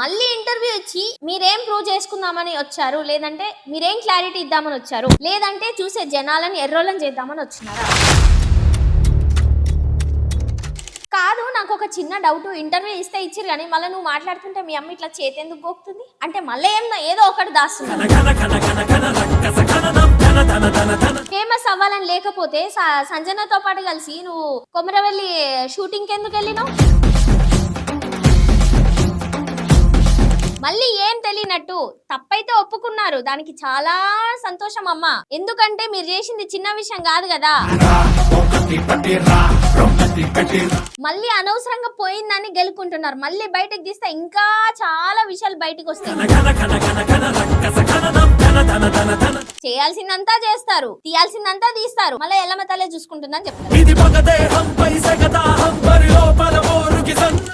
మళ్ళీ ఇంటర్వ్యూ ఇచ్చి మీరేం ప్రూవ్ చేసుకుందామని వచ్చారు? లేదంటే మీరేం క్లారిటీ ఇద్దామని వచ్చారు? లేదంటే చూసే జనాలని ఎర్రోళ్ళని చేద్దామని వచ్చినారా? కాదు నాకు ఒక చిన్న డౌట్. ఇంటర్వ్యూ ఇస్తే ఇచ్చిరు కానీ మళ్ళీ నువ్వు మాట్లాడుతుంటే మీ అమ్మ ఇట్లా చేతి ఎందుకు పోతుంది అంటే మళ్ళీ ఏం ఏదో ఒకటి దాస్తున్నా ఫేమస్ అవ్వాలని లేకపోతే సంజనతో పాటు కలిసి నువ్వు కొమరవెల్లి షూటింగ్ ఎందుకు వెళ్ళినావు? మళ్ళీ ఏం తెలియనట్టు తప్పైతే ఒప్పుకున్నారు. దానికి చాలా సంతోషం అమ్మ. ఎందుకంటే మీరు చేసింది చిన్న విషయం కాదు కదా. మళ్ళీ అనవసరంగా పోయిందని గెలుకుంటున్నారు. మళ్ళీ బయటకు తీస్తే ఇంకా చాలా విషయాలు బయటకు వస్తాయి. చేయాల్సిందంతా చేస్తారు. తీయాల్సిందంతా తీస్తారు. మళ్ళీ ఎల్లమ్మ తలే చూసుకుంటుందని చెప్తారు.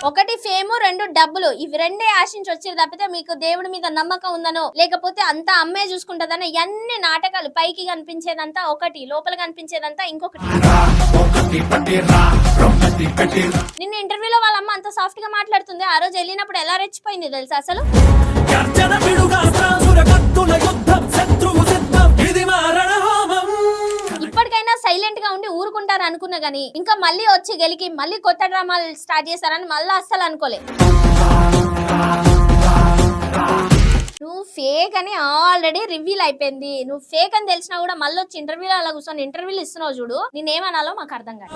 ఒకటి ఫేము రెండు డబ్బులు. ఇవి రెండే ఆశించి వచ్చేది తప్పితే మీకు దేవుడి మీద నమ్మకం ఉందనో లేకపోతే అంతా అమ్మే చూసుకుంటదనో ఇవన్నీ నాటకాలు పైకి కనిపించేదంతా ఒకటి లోపల కనిపించేదంతా ఇంకొకటి. నిన్న ఇంటర్వ్యూలో వాళ్ళ అమ్మ అంత సాఫ్ట్గా మాట్లాడుతుంది. ఆ రోజు వెళ్ళినప్పుడు ఎలా రెచ్చిపోయింది తెలుసా అసలు? సైలెంట్గా ఉండి ఊరుకుంటారు అనుకున్నా గానీ ఇంకా మళ్ళీ వచ్చి గెలికి మళ్ళీ కొత్త డ్రామాలు స్టార్ట్ చేస్తారని మళ్ళీ అస్సలు అనుకోలే. నువ్వు ఫేక్ అని ఆల్రెడీ రివీల్ అయిపోయింది. నువ్వు ఫేక్ అని తెలిసినా కూడా మళ్ళీ వచ్చి ఇంటర్వ్యూలో అలా కూర్చొని ఇంటర్వ్యూలు ఇస్తున్నావు చూడు నేనేమనాలో మాకు అర్థం కాదు.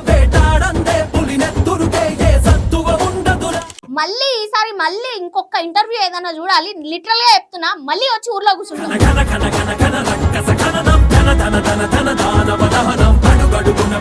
మళ్ళీ ఈసారి మళ్ళీ ఇంకొక ఇంటర్వ్యూ ఏదైనా చూడాలి లిటరల్గా చెప్తున్నా మళ్ళీ వచ్చి ఊర్లో కూర్చుంటా పిడుగుల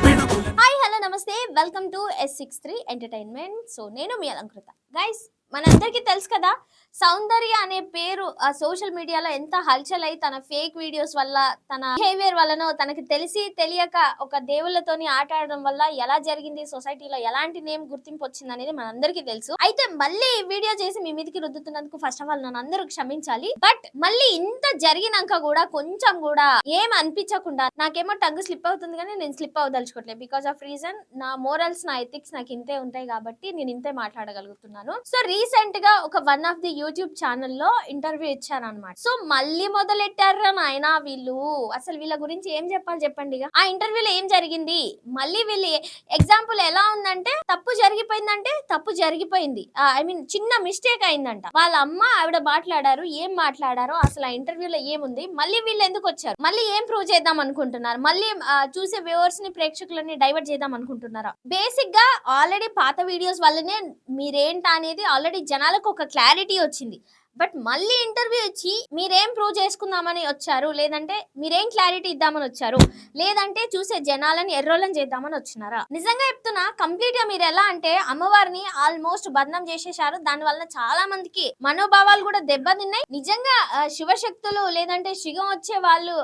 హాయ్ హలో నమస్తే. Welcome to S six three entertainment so నేను మీ అలంకృత. గైస్ మనందరికీ తెలుసు కదా సౌందర్య అనే పేరు ఆ సోషల్ మీడియాలో ఎంత హల్చల్ అయి తన ఫేక్ వీడియోస్ వల్ల తన బిహేవియర్ వల్లనో తనకి తెలిసి తెలియక ఒక దేవుళ్ళతోని ఆట ఆడడం వల్ల ఎలా జరిగింది సొసైటీలో ఎలాంటి నేమ్ గుర్తింపు వచ్చింది అనేది మనందరికీ తెలుసు. అయితే మళ్ళీ ఈ వీడియో చేసి మీ మీదకి రుద్దుతున్నందుకు ఫస్ట్ ఆఫ్ ఆల్ నన్ను అందరూ క్షమించాలి. బట్ మళ్ళీ ఇంత జరిగినాక కూడా కొంచెం కూడా ఏం అనిపించకుండా నాకేమో టంగ్ స్లిప్ అవుతుంది కానీ నేను స్లిప్ అవ్వదలుచుకోవట్లేదు బికాస్ ఆఫ్ రీజన్ నా మోరల్స్ నా ఎథిక్స్ నాకు ఇంతే ఉంటాయి కాబట్టి నేను ఇంతే మాట్లాడగలుగుతున్నాను. సో రీసెంట్గా ఒక వన్ ఆఫ్ ది యూట్యూబ్ ఛానల్లో ఇంటర్వ్యూ ఇచ్చాను అనమాట సో మళ్ళీ మొదలెట్టారా నాయన వీళ్ళు? అసలు వీళ్ళ గురించి ఏం చెప్పాలి చెప్పండి ఇక. ఆ ఇంటర్వ్యూలో ఏం జరిగింది? మళ్ళీ వీళ్ళు ఎగ్జాంపుల్ ఎలా ఉందంటే తప్పు జరిగిపోయిందంటే తప్పు జరిగిపోయింది. ఐ మీన్ చిన్న మిస్టేక్ అయిందంట. వాళ్ళ అమ్మ ఆవిడ మాట్లాడారు ఏం మాట్లాడారో అసలు ఆ ఇంటర్వ్యూలో ఏముంది? మళ్ళీ వీళ్ళు ఎందుకు వచ్చారు? మళ్ళీ ఏం ప్రూవ్ చేద్దాం అనుకుంటున్నారు? మళ్ళీ చూసే వ్యూవర్స్ని ప్రేక్షకులని డైవర్ట్ చేద్దాం అనుకుంటున్నారా? బేసిక్గా ఆల్రెడీ పాత వీడియోస్ వల్లనే మీరేంట అనేది ఆల్రెడీ జనాలకు ఒక క్లారిటీ వచ్చింది బట్ మళ్ళీ ఇంటర్వ్యూ ఇచ్చి మీరేం ప్రూవ్ చేసుకుందామని వచ్చారు? లేదంటే మీరేం క్లారిటీ ఇద్దామని వచ్చారు? లేదంటే చూసే జనాలని ఎర్రోలం చేద్దామని వచ్చినారా? నిజంగా చెప్తున్నా కంప్లీట్గా మీరు ఎలా అంటే అమ్మవారిని ఆల్మోస్ట్ బంధం చేసేసారు దాని వల్ల చాలా మందికి మనోభావాలు కూడా దెబ్బతిన్నాయి. నిజంగా శివశక్తులు లేదంటే శివం వచ్చే వాళ్ళు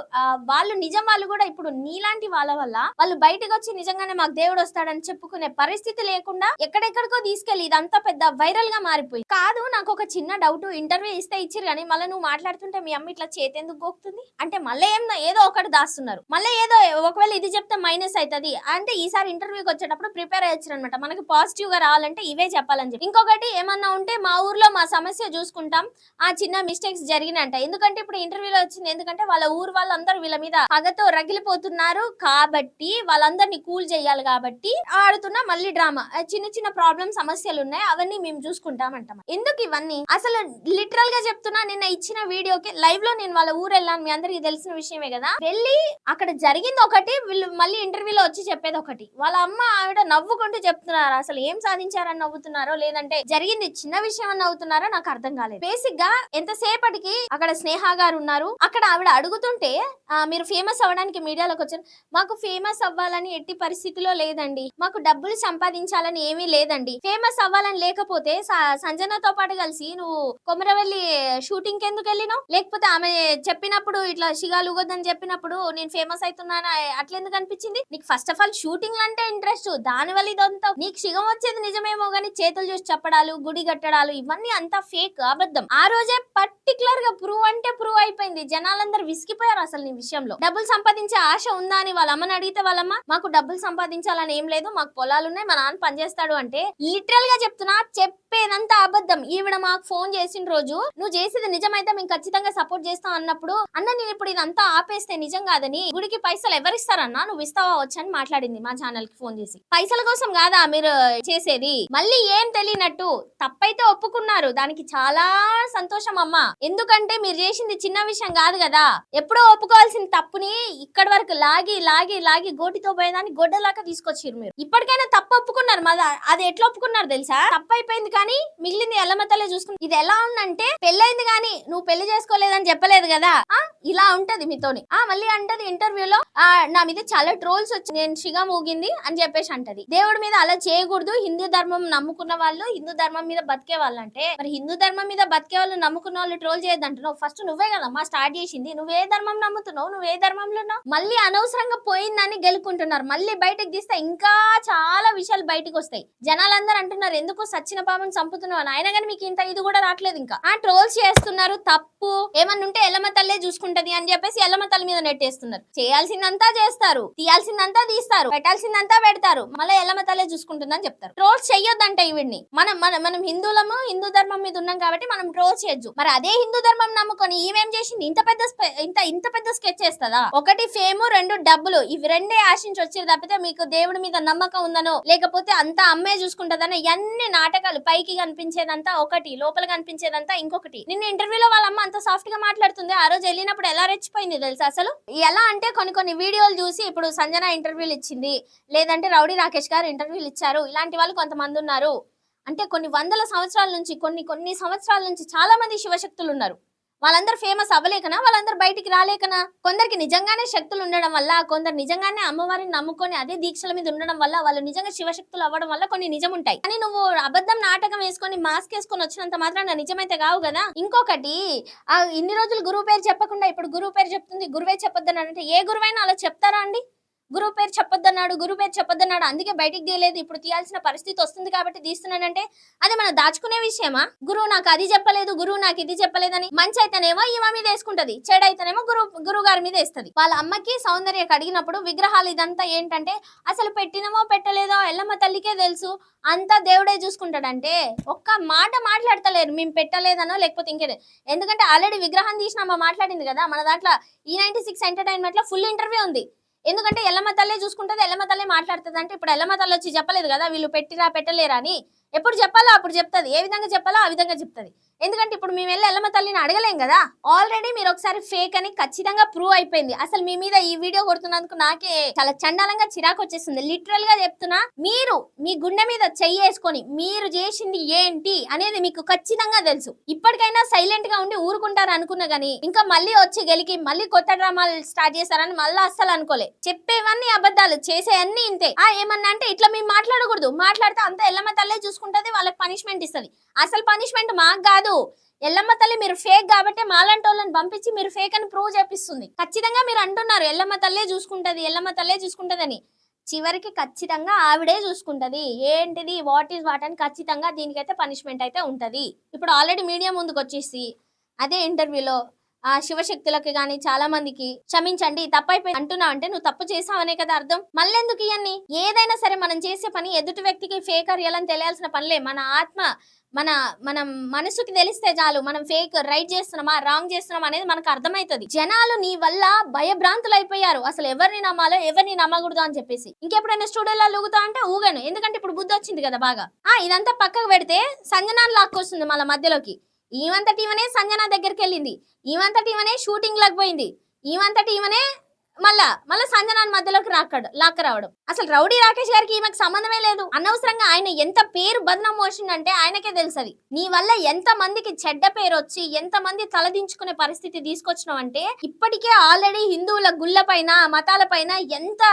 వాళ్ళు నిజం వాళ్ళు కూడా ఇప్పుడు నీలాంటి వాళ్ళ వల్ల వాళ్ళు బయటకు వచ్చి నిజంగానే మాకు దేవుడు వస్తాడని చెప్పుకునే పరిస్థితి లేకుండా ఎక్కడెక్కడికో తీసుకెళ్ళి ఇదంతా పెద్ద వైరల్గా మారిపోయింది. కాదు నాకు ఒక చిన్న డౌట్ ఇంటర్ ఇంటర్వ్యూ ఇస్తే ఇచ్చారు కానీ మళ్ళీ నువ్వు మాట్లాడుతుంటే మీ అమ్మ ఇట్లా చేతి ఎందుకు గోకుతుంది? అంటే మళ్ళీ ఏం ఏదో ఒకటి దాస్తున్నారు. మళ్ళీ ఏదో ఒకవేళ ఇది చెప్తే మైనస్ అవుతుంది అంటే ఈసారి ఇంటర్వ్యూకి వచ్చేటప్పుడు ప్రిపేర్ అయ్యొచ్చు అనమాట మనకి పాజిటివ్గా రావాలంటే ఇవే చెప్పాలని చెప్పి. ఇంకొకటి ఏమన్నా ఉంటే మా ఊర్లో మా సమస్య చూసుకుంటాం. ఆ చిన్న మిస్టేక్స్ జరిగినంట. ఎందుకంటే ఇప్పుడు ఇంటర్వ్యూలో వచ్చింది. ఎందుకంటే వాళ్ళ ఊరు వాళ్ళందరూ వీళ్ళ మీద పగతో రగిలిపోతున్నారు కాబట్టి వాళ్ళందరినీ కూల్ చేయాలి కాబట్టి ఆడుతున్న మళ్ళీ డ్రామా చిన్న చిన్న ప్రాబ్లమ్ సమస్యలు ఉన్నాయి. అవన్నీ మేము చూసుకుంటాం అంటాం ఎందుకు ఇవన్నీ? అసలు లిటరల్గా చెప్తున్నా నిన్న ఇచ్చిన వీడియోకి లైవ్లో నేను వాళ్ళ ఊరు వెళ్ళాను మీ అందరికి తెలిసిన విషయమే కదా. వెళ్ళి అక్కడ జరిగింది ఒకటి వీళ్ళు మళ్ళీ ఇంటర్వ్యూలో వచ్చి చెప్పేది ఒకటి. వాళ్ళ అమ్మ ఆవిడ నవ్వుకుంటూ చెప్తున్నారు అసలు ఏం సాధించారని నవ్వుతున్నారో లేదంటే జరిగింది చిన్న విషయం అని నవ్వుతున్నారో నాకు అర్థం కాలేదు. బేసిక్గా ఎంతసేపటికి అక్కడ స్నేహ గారు ఉన్నారు అక్కడ ఆవిడ అడుగుతుంటే మీరు ఫేమస్ అవ్వడానికి మీడియాలోకి వచ్చారు. మాకు ఫేమస్ అవ్వాలని ఎట్టి పరిస్థితిలో లేదండి. మాకు డబ్బులు సంపాదించాలని ఏమీ లేదండి. ఫేమస్ అవ్వాలని లేకపోతే సంజనతో పాటు కలిసి నువ్వు కొమర వెళ్ళి షూటింగ్ ఎందుకు వెళ్ళినావు? లేకపోతే ఆమె చెప్పినప్పుడు ఇట్లా షిగాలు ఉగొద్దని చెప్పినప్పుడు నేను ఫేమస్ అవుతున్నాను? అట్లా ఎందుకు అనిపించింది? నీకు ఫస్ట్ ఆఫ్ ఆల్ షూటింగ్ అంటే ఇంట్రెస్ట్ దాని వల్ల ఇదంతా. నీకు షిగం వచ్చేది నిజమేమో గానీ చేతులు చూసి చెప్పడాలు గుడి కట్టడాలు ఇవన్నీ అంతా ఫేక్ అబద్ధం. ఆ రోజే పర్టికులర్గా ప్రూవ్ అంటే ప్రూవ్ అయిపోయింది. జనాలందరూ విసిగిపోయారు అసలు నీ విషయంలో. డబ్బులు సంపాదించే ఆశ ఉందా అని వాళ్ళ అమ్మని అడిగితే వాళ్ళమ్మ మాకు డబ్బులు సంపాదించాలని ఏం లేదు. మాకు పొలాలు ఉన్నాయి. మా నాన్న పనిచేస్తాడు అంటే లిటరల్గా చెప్తున్నా చెప్పేదంతా అబద్ధం. ఈవిడ మాకు ఫోన్ చేసిన రోజు నువ్వు చేసేది నిజమైతే మేము ఖచ్చితంగా సపోర్ట్ చేస్తాం అన్నప్పుడు అన్న నేను ఇప్పుడు ఇదంతా ఆపేస్తే నిజం కాదని గుడికి పైసలు ఎవరిస్తారన్నా నువ్వు ఇస్తావా వచ్చని మాట్లాడింది మా ఛానల్కి ఫోన్ చేసి. పైసల కోసం కాదా మీరు చేసేది? మళ్ళీ ఏం తెలియనట్టు తప్పైతే ఒప్పుకున్నారు. దానికి చాలా సంతోషం అమ్మా. ఎందుకంటే మీరు చేసింది చిన్న విషయం కాదు కదా. ఎప్పుడో ఒప్పుకోవాల్సిన తప్పుని ఇక్కడి వరకు లాగి లాగి లాగి గోటితో పోయేదాన్ని గొడ్డలాగా తీసుకొచ్చారు మీరు. ఇప్పటికైనా తప్పు ఒప్పుకున్నారు. మా అది ఎట్లా ఒప్పుకున్నారు తెలుసా? తప్పు అయిపోయింది కానీ మిగిలింది ఎల్లమతలే చూసుకుని ఇది ఎలా ఉందంటే పెళ్ళైంది కానీ నువ్వు పెళ్ళి చేసుకోలేదని చెప్పలేదు కదా? ఆ? ఇలా ఉంటది మీతోని. ఆ మళ్ళీ అంటది ఇంటర్వ్యూలో ఆ నా మీద చాలా ట్రోల్స్ వచ్చి నేను షిగా మూగింది అని చెప్పేసి అంటది. దేవుడి మీద అలా చేయకూడదు. హిందూ ధర్మం నమ్ముకున్న వాళ్ళు హిందూ ధర్మం మీద బతికే వాళ్ళు అంటే మరి హిందూ ధర్మం మీద బతికే వాళ్ళు నమ్ముకున్న వాళ్ళు ట్రోల్ చేయొద్దంటున్నావు. ఫస్ట్ నువ్వే కదమ్మా స్టార్ట్ చేసింది. నువ్వే ధర్మం నమ్ముతున్నావు? నువ్వే ధర్మంలో ఉన్నావు? మళ్ళీ అనవసరంగా పోయిందని గెలుకుంటున్నారు మళ్ళీ బయటకు తీస్తే ఇంకా చాలా విషయాలు బయటకు వస్తాయి. జనాలందరూ అంటున్నారు ఎందుకు సచ్చిన పాపం చంపుతున్నావు? అని. అయినా కానీ మీకు ఇంత ఇది కూడా రావట్లేదు ఇంకా. ఆ ట్రోల్స్ చేస్తున్నారు తప్పు. ఏమన్నా ఉంటే ఎల్లమ్మ తల్లే చూసుకుంటది అని చెప్పేసి ఎల్లమ్మ తల్లి మీద నెట్టేస్తున్నారు. చేయాల్సిందంతా చేస్తారు తీయాల్సిందంతా తీస్తారు పెట్టాల్సిందంతా పెడతారు మళ్ళీ ఎల్లమ్మ తల్లే చూసుకుంటుందని చెప్తారు. ట్రోల్స్ చెయ్యొద్దంట ఈవిడ్ని. మనం మనం మనం హిందువులము హిందూ ధర్మం మీద ఉన్నాం కాబట్టి మనం ట్రోల్ చేయొచ్చు మరి అదే హిందూ ధర్మం నమ్ముకొని ఈమెం చేసింది? ఇంత పెద్ద స్పె- ఇంత ఇంత పెద్ద స్కెచ్ చేస్తుందా? ఒకటి ఫేమ్ రెండు డబ్బులు ఇవి రెండే ఆశించి వచ్చేది తప్పితే మీకు దేవుడి మీద నమ్మకం ఉందనో లేకపోతే అంతా అమ్మే చూసుకుంటదనో ఇవన్నీ నాటకాలు పైకి కనిపించేదంతా ఒకటి లోపల కనిపించేదంతా ఇంకొకటి. నిన్న ఇంటర్వ్యూలో వాళ్ళ అమ్మ అంత సాఫ్ట్గా మాట్లాడుతుంది. ఆ రోజు వెళ్ళినప్పుడు ఎలా రెచ్చిపోయింది తెలుసా అసలు? ఎలా అంటే కొన్ని కొన్ని వీడియోలు చూసి ఇప్పుడు సంజన ఇంటర్వ్యూలు ఇచ్చింది. లేదంటే రౌడీ రాకేష్ గారు ఇంటర్వ్యూలు ఇచ్చారు. ఇలాంటి వాళ్ళు కొంతమంది ఉన్నారు. అంటే కొన్ని వందల సంవత్సరాల నుంచి కొన్ని కొన్ని సంవత్సరాల నుంచి చాలా మంది శివశక్తులు ఉన్నారు. వాళ్ళందరూ ఫేమస్ అవ్వలేకనా? వాళ్ళందరూ బయటికి రాలేకనా? కొందరికి నిజంగానే శక్తులు ఉండడం వల్ల కొందరు నిజంగానే అమ్మవారిని నమ్ముకొని అదే దీక్షల మీద ఉండడం వల్ల వాళ్ళు నిజంగా శివశక్తులు అవ్వడం వల్ల కొన్ని నిజం ఉంటాయి కానీ నువ్వు అబద్ధం నాటకం వేసుకొని మాస్క్ వేసుకొని వచ్చినంత మాత్రం నిజమైతే కావు కదా? ఇంకొకటి ఆ ఇన్ని రోజులు గురువు పేరు చెప్పకుండా ఇప్పుడు గురువు పేరు చెప్తుంది గురువే చెప్పొద్దని అంటే ఏ గురువైనా అలా చెప్తారా అండి? గురువు పేరు చెప్పొద్దన్నాడు గురువు పేరు చెప్పొద్దన్నాడు. అందుకే బయటికి తీయలేదు. ఇప్పుడు తీయాల్సిన పరిస్థితి వస్తుంది కాబట్టి తీస్తున్నానంటే అది మనం దాచుకునే విషయమా? గురువు నాకు అది చెప్పలేదు గురువు నాకు ఇది చెప్పలేదని మంచి అయితేనేమో ఈమె మీద వేసుకుంటది చెడు అయితేనేమో గురువు గురువు గారి మీద వేస్తుంది. వాళ్ళ అమ్మకి సౌందర్యకి అడిగినప్పుడు విగ్రహాలు ఇదంతా ఏంటంటే అసలు పెట్టినమో పెట్టలేదో ఎల్లమ్మ తల్లికే తెలుసు. అంతా దేవుడే చూసుకుంటాడంటే ఒక్క మాట మాట్లాడతలేరు. మేము పెట్టలేదనో లేకపోతే ఇంకేదే. ఎందుకంటే ఆల్రెడీ విగ్రహం తీసిన అమ్మ మాట్లాడింది కదా మన దాంట్లో ఈ నైన్టీ సిక్స్ ఎంటర్టైన్మెంట్లో ఫుల్ ఇంటర్వ్యూ ఉంది. ఎందుకంటే ఎల్లమ్మ తల్లే చూసుకుంటుంది ఎల్లమ్మ తల్లే మాట్లాడుతుంది అంటే ఇప్పుడు ఎల్లమ్మ తల్లి వచ్చి చెప్పలేదు కదా వీళ్ళు పెట్టిరా పెట్టలేరా అని. ఎప్పుడు చెప్పాలో అప్పుడు చెప్తుంది. ఏ విధంగా చెప్పాలో ఆ విధంగా చెప్తుంది. ఎందుకంటే ఇప్పుడు మేము వెళ్ళి ఎల్లమ్మ తల్లిని అడగలేం కదా. ఆల్రెడీ మీరు ఒకసారి ఫేక్ అని ఖచ్చితంగా ప్రూవ్ అయిపోయింది. అసలు మీ మీద ఈ వీడియో కొడుతున్నందుకు నాకే చాలా చండాలంగా చిరాకు వచ్చేస్తుంది. లిటరల్గా చెప్తున్నా మీరు మీ గుండె మీద చెయ్యేసుకొని మీరు చేసింది ఏంటి అనేది మీకు ఖచ్చితంగా తెలుసు. ఇప్పటికైనా సైలెంట్గా ఉండి ఊరుకుంటారు అనుకున్నా గానీ ఇంకా మళ్ళీ వచ్చి గెలికి మళ్ళీ కొత్త డ్రామాలు స్టార్ట్ చేస్తారని మళ్ళీ అస్సలు అనుకోలే. చెప్పేవన్నీ అబద్ధాలు చేసే అన్ని ఇంతే. ఆ ఏమన్నా అంటే ఇట్లా మేము మాట్లాడకూడదు. మాట్లాడితే అంత ఎల్లమ్మ తల్లే చూసుకుంటది వాళ్ళకి పనిష్మెంట్ ఇస్తుంది. అసలు పనిష్మెంట్ మాకు కాదు. ఎల్లమ్మ తల్లి మీరు ఫేక్ కాబట్టి మాలాంటి వాళ్ళని పంపించి మీరు ఫేక్ అని ప్రూవ్ చేపిస్తుంది. ఖచ్చితంగా మీరు అంటున్నారు ఎల్లమ్మ తల్లే చూసుకుంటది ఎల్లమ్మ తల్లే చూసుకుంటదని. చివరికి ఖచ్చితంగా ఆవిడే చూసుకుంటది. ఏంటిది వాట్ ఈస్ వాట్ అని ఖచ్చితంగా దీనికైతే పనిష్మెంట్ అయితే ఉంటది. ఇప్పుడు ఆల్రెడీ మీడియా ముందుకు వచ్చేసి అదే ఇంటర్వ్యూలో ఆ శివశక్తులకి గాని చాలా మందికి క్షమించండి తప్పైపోయింది అంటున్నావు అంటే నువ్వు తప్పు చేసావనే కదా అర్థం? మళ్ళెందుకు ఇవన్నీ ఏదైనా సరే మనం చేసే పని ఎదుటి వ్యక్తికి ఫేక్ రియల్ అని తెలియాల్సిన పనిలే. మన ఆత్మ మన మనం మనసుకి తెలిస్తే చాలు మనం ఫేక్ రైట్ చేస్తున్నామా రాంగ్ చేస్తున్నామా అనేది మనకు అర్థమవుతుంది జనాలు నీ వల్ల భయభ్రాంతులు అయిపోయారు అసలు ఎవరిని నమ్మాలో ఎవరిని నమ్మకూడదు అని చెప్పేసి. ఇంకెప్పుడైనా స్టూడియోలో ఊగుతా అంటే ఊగాను. ఎందుకంటే ఇప్పుడు బుద్ధి వచ్చింది కదా బాగా. ఆ ఇదంతా పక్కకు పెడితే సంజనాన్ని లాక్కొస్తుంది మళ్ళీ మధ్యలోకి. ఈమంతటి ఈమెనే సంజన దగ్గరికి వెళ్ళింది ఈమంతటి ఈమెనే షూటింగ్లకు పోయింది. ఈమంతటి ఈమెనే మళ్ళా మళ్ళా సంజనాన్ని మధ్యలోకి రాకడు లాక్క రావడం. అసలు రౌడీ రాకేష్ గారికి ఈమెకు సంబంధమే లేదు. అనవసరంగా ఆయన ఎంత పేరు బదనం మోసిండంటే ఆయనకే తెలుసది నీ వల్ల ఎంత మందికి చెడ్డ పేరు వచ్చి ఎంత మంది తలదించుకునే పరిస్థితి తీసుకొచ్చినావు అంటే ఇప్పటికే ఆల్రెడీ హిందువుల గుళ్ళ పైన మతాల పైన ఎంత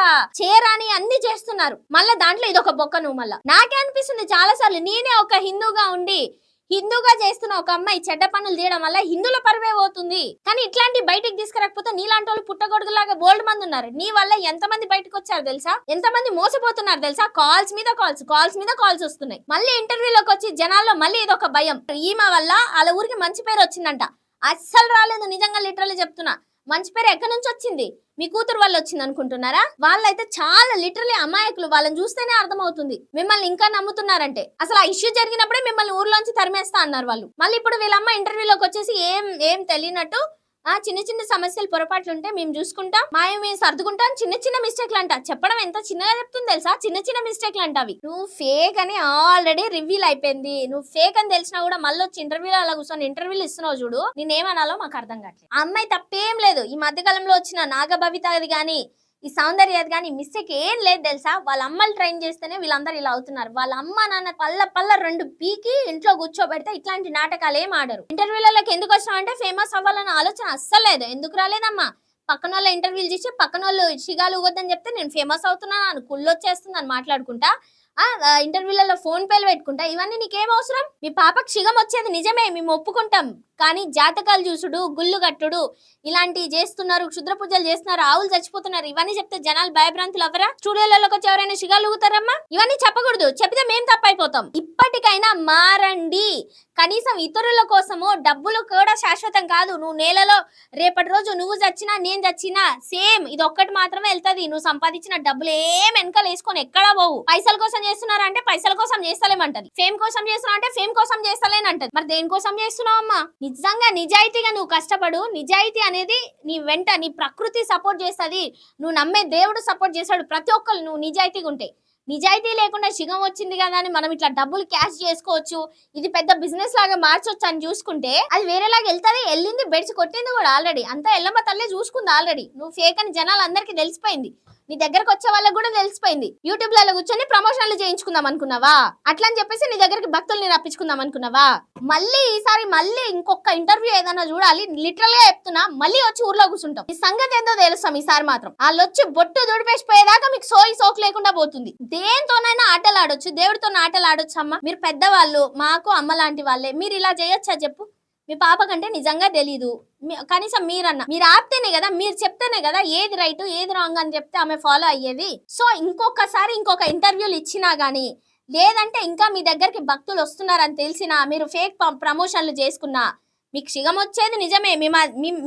చేరాని అన్ని చేస్తున్నారు. మళ్ళా దాంట్లో ఇదొక బొక్క నువ్వు మళ్ళా. నాకే అనిపిస్తుంది చాలా సార్లు నేనే ఒక హిందూగా ఉండి హిందూగా చేస్తున్న ఒక అమ్మాయి చెడ్డ పనులు తీయడం వల్ల హిందువుల పరువే పోతుంది. కానీ ఇట్లాంటి బయటికి తీసుకురాకపోతే నీలాంటి వాళ్ళు పుట్టగొడుగులాగా బోల్డ్ మంది ఉన్నారు. నీ వల్ల ఎంత మంది బయటకు వచ్చారు తెలుసా? ఎంత మంది మోసపోతున్నారు తెలుసా? కాల్స్ మీద కాల్స్ కాల్స్ మీద కాల్స్ వస్తున్నాయి. మళ్ళీ ఇంటర్వ్యూలోకి వచ్చి జనాల్లో మళ్ళీ ఇదొక భయం. ఈమె వల్ల వాళ్ళ ఊరికి మంచి పేరు వచ్చిందంట. అస్సలు రాలేదు నిజంగా లిటరల్లీ చెప్తున్నా. మంచి పేరు ఎక్కడి నుంచి వచ్చింది? మీ కూతురు వల్ల వచ్చింది అనుకుంటున్నారా? వాళ్ళైతే చాలా లిటరలీ అమాయకులు. వాళ్ళని చూస్తేనే అర్థమవుతుంది. మిమ్మల్ని ఇంకా నమ్ముతున్నారంటే. అసలు ఆ ఇష్యూ జరిగినప్పుడే మిమ్మల్ని ఊర్లోంచి తరిమేస్తా అన్నారు వాళ్ళు. మళ్ళీ ఇప్పుడు వీళ్ళమ్మ ఇంటర్వ్యూలోకి వచ్చేసి ఏం ఏం తెలియనట్టు ఆ చిన్న చిన్న సమస్యలు పొరపాట్లు ఉంటే మేము చూసుకుంటాం. మాయం మేము సర్దుకుంటాం. చిన్న చిన్న మిస్టేక్లు అంట చెప్పడం ఎంత చిన్నగా చెప్తుంది తెలుసా? చిన్న చిన్న మిస్టేక్లు అంట అవి నువ్వు ఫేక్ అని ఆల్రెడీ రివీల్ అయిపోయింది. నువ్వు ఫేక్ అని తెలిసినా కూడా మళ్ళీ వచ్చి ఇంటర్వ్యూలో అలా కూర్చొని ఇంటర్వ్యూలు ఇస్తున్నావు చూడు. నేనేమనాలో మాకు అర్థం కావట్లేదు. అమ్మాయి తప్పేం లేదు. ఈ మధ్యకాలంలో వచ్చిన నాగభవిత అది కానీ ఈ సౌందర్య కానీ మిస్టేక్ ఏం లేదు తెలుసా? వాళ్ళ అమ్మలు ట్రైన్ చేస్తేనే వీళ్ళందరూ ఇలా అవుతున్నారు. వాళ్ళ అమ్మ నాన్న పల్ల పల్ల రెండు పీకి ఇంట్లో కూర్చోబెడితే ఇట్లాంటి నాటకాలు ఏం ఆడరు. ఇంటర్వ్యూలలోకి ఎందుకు వచ్చినావు అంటే ఫేమస్ అవ్వాలన్న ఆలోచన అస్సలు లేదు. ఎందుకు రాలేదమ్మా? పక్కన వాళ్ళ ఇంటర్వ్యూలు చేసి పక్కన వాళ్ళు షిగాలు ఇవ్వద్దని చెప్తే నేను ఫేమస్ అవుతున్నాను అని కుళ్ళొచ్చేస్తుంది అని మాట్లాడుకుంటా ఇంటర్వ్యూలలో ఫోన్ పేలు పెట్టుకుంటా ఇవన్నీ నీకేం అవసరం? మీ పాపకి షిగం వచ్చేది నిజమే మేము ఒప్పుకుంటాం. కానీ జాతకాలు చూసుడు గుళ్ళు కట్టుడు ఇలాంటివి చేస్తున్నారు క్షుద్ర పూజలు చేస్తున్నారు ఆవులు చచ్చిపోతున్నారు. ఇవన్నీ చెప్తే జనాలు భయభ్రాంతులు అవ్వరా? స్టూడియోలలోకి వచ్చి ఎవరైనా షిగాలు ఊగుతారమ్మా? ఇవన్నీ చెప్పకూడదు. చెప్తే మేము తప్పైపోతాం. ఇప్పటికైనా మారండి. కనీసం ఇతరుల కోసము డబ్బులు కూడా శాశ్వతం కాదు. నువ్వు నేలలో రేపటి రోజు నువ్వు చచ్చినా నేను చచ్చినా సేమ్ ఇది ఒక్కటి మాత్రమే వెళ్తుంది. నువ్వు సంపాదించిన డబ్బులు ఏం వెనకాల వేసుకొని ఎక్కడా పోవు. పైసల కోసం చేస్తున్నారా అంటే పైసల కోసం చేస్తలేమంటది. ఫేమ్ కోసం చేస్తున్నా అంటే ఫేమ్ కోసం చేస్తలేనంటది. మరి దేనికోసం చేస్తున్నావు అమ్మా నిజంగా నిజాయితీగా నువ్వు కష్టపడు. నిజాయితీ అనేది నీ వెంట నీ ప్రకృతి సపోర్ట్ చేస్తుంది. నువ్వు నమ్మే దేవుడు సపోర్ట్ చేస్తాడు. ప్రతి ఒక్కరు నువ్వు నిజాయితీగా ఉంటాయి నిజాయితీ లేకుండా శిగం వచ్చింది కదా అని మనం ఇట్లా డబ్బులు క్యాష్ చేసుకోవచ్చు. ఇది పెద్ద బిజినెస్ లాగా మార్చొచ్చు అని చూసుకుంటే అది వేరేలాగా వెళ్తుంది. వెళ్ళింది బెడ్స్ కొట్టింది కూడా ఆల్రెడీ. అంతా ఎల్లమ్మ తల్లే చూసుకుంది ఆల్రెడీ. నువ్వు ఫేక్ అని జనాలు అందరికీ తెలిసిపోయింది. నీ దగ్గరకు వచ్చే వాళ్ళకి కూడా తెలిసిపోయింది. యూట్యూబ్లలో కూర్చొని ప్రమోషన్లు చేయించుకుందాం అనుకున్నావా? అట్లా అని చెప్పేసి నీ దగ్గరికి భక్తుల్ని రప్పించుకుందాం అనుకున్నావా? మళ్ళీ ఈసారి మళ్ళీ ఇంకొక ఇంటర్వ్యూ ఏదైనా చూడాలి. లిటరల్గా చెప్తున్నా మళ్ళీ వచ్చి ఊర్లో కూర్చుంటాం. ఈ సంగతి ఏందో తెలుస్తాం ఈసారి మాత్రం. వాళ్ళు వచ్చి బొట్టు దుడిపేసిపోయేదాకా మీకు సోయి సోకు లేకుండా పోతుంది. దేంతోనైనా ఆటలు ఆడొచ్చు దేవుడితో ఆటలు ఆడొచ్చు అమ్మ మీరు పెద్దవాళ్ళు మాకు అమ్మ లాంటి వాళ్ళే. మీరు ఇలా చేయొచ్చా చెప్పు? మీ పాప కంటే నిజంగా తెలీదు. కనీసం మీరన్నా. మీరు ఆపితేనే కదా మీరు చెప్తేనే కదా ఏది రైట్ ఏది రాంగ్ అని చెప్తే ఆమె ఫాలో అయ్యేది. సో ఇంకొకసారి ఇంకొక ఇంటర్వ్యూలు ఇచ్చినా గానీ లేదంటే ఇంకా మీ దగ్గరికి భక్తులు వస్తున్నారని తెలిసినా మీరు ఫేక్ ప్రమోషన్లు చేసుకున్నా మీకు క్షిగం వచ్చేది నిజమే. మేము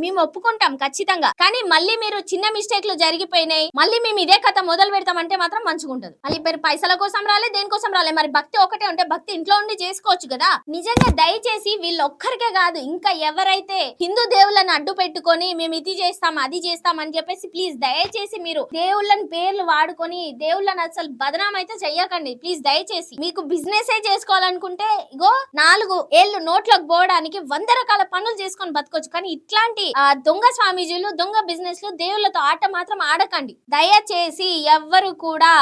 మేము ఒప్పుకుంటాం ఖచ్చితంగా. కానీ మళ్ళీ మీరు చిన్న మిస్టేక్లు జరిగిపోయినాయి. మళ్ళీ మేము ఇదే కథ మొదలు పెడతామంటే మాత్రం మంచిగా ఉంటుంది మళ్ళీ మీరు పైసల కోసం రాలే దేనికోసం రాలే. మరి భక్తి ఒకటే ఉంటే భక్తి ఇంట్లో ఉండి చేసుకోవచ్చు కదా. నిజంగా దయచేసి వీళ్ళు ఒక్కరికే కాదు ఇంకా ఎవరైతే హిందూ దేవుళ్ళని అడ్డు పెట్టుకొని మేము ఇది చేస్తాం అది చేస్తాం అని చెప్పేసి ప్లీజ్ దయచేసి మీరు దేవుళ్ళని పేర్లు వాడుకొని దేవుళ్ళని అసలు బదనాం అయితే చెయ్యకండి. ప్లీజ్ దయచేసి. మీకు బిజినెస్ ఏ చేసుకోవాలనుకుంటే ఇగో నాలుగు ఏళ్ళు నోట్లోకి పోవడానికి వంద రకాల పనులు చేసుకొని బతకొచ్చు. కానీ ఇట్లాంటి ఆ, దొంగ స్వామీజీలు దొంగ బిజినెస్లు దేవుళ్ళతో ఆట మాత్రం ఆడకండి. దయచేసి ఎవ్వరు కూడా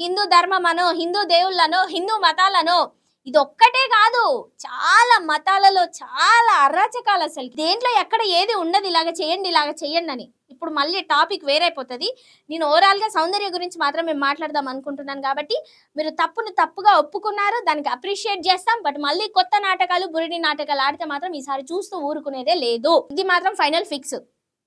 హిందూ ధర్మమనో హిందూ దేవుళ్ళనో హిందూ మతాలనో ఇది ఒక్కటే కాదు. చాలా మతాలలో చాలా అరాచకాలు అసలు. దేంట్లో ఎక్కడ ఏది ఉండదు ఇలాగ చేయండి ఇలాగ చేయండి అని ఇప్పుడు మళ్ళీ టాపిక్ వేరైపోతుంది. నేను ఓవరాల్గా సౌందర్య గురించి మాత్రం మేము మాట్లాడదాం అనుకుంటున్నాను కాబట్టి మీరు తప్పును తప్పుగా ఒప్పుకున్నారు దానికి అప్రిషియేట్ చేస్తాం బట్ మళ్ళీ కొత్త నాటకాలు బురిడి నాటకాలు ఆడితే మాత్రం ఈసారి చూస్తూ ఊరుకునేదే లేదు. ఇది మాత్రం ఫైనల్ ఫిక్స్.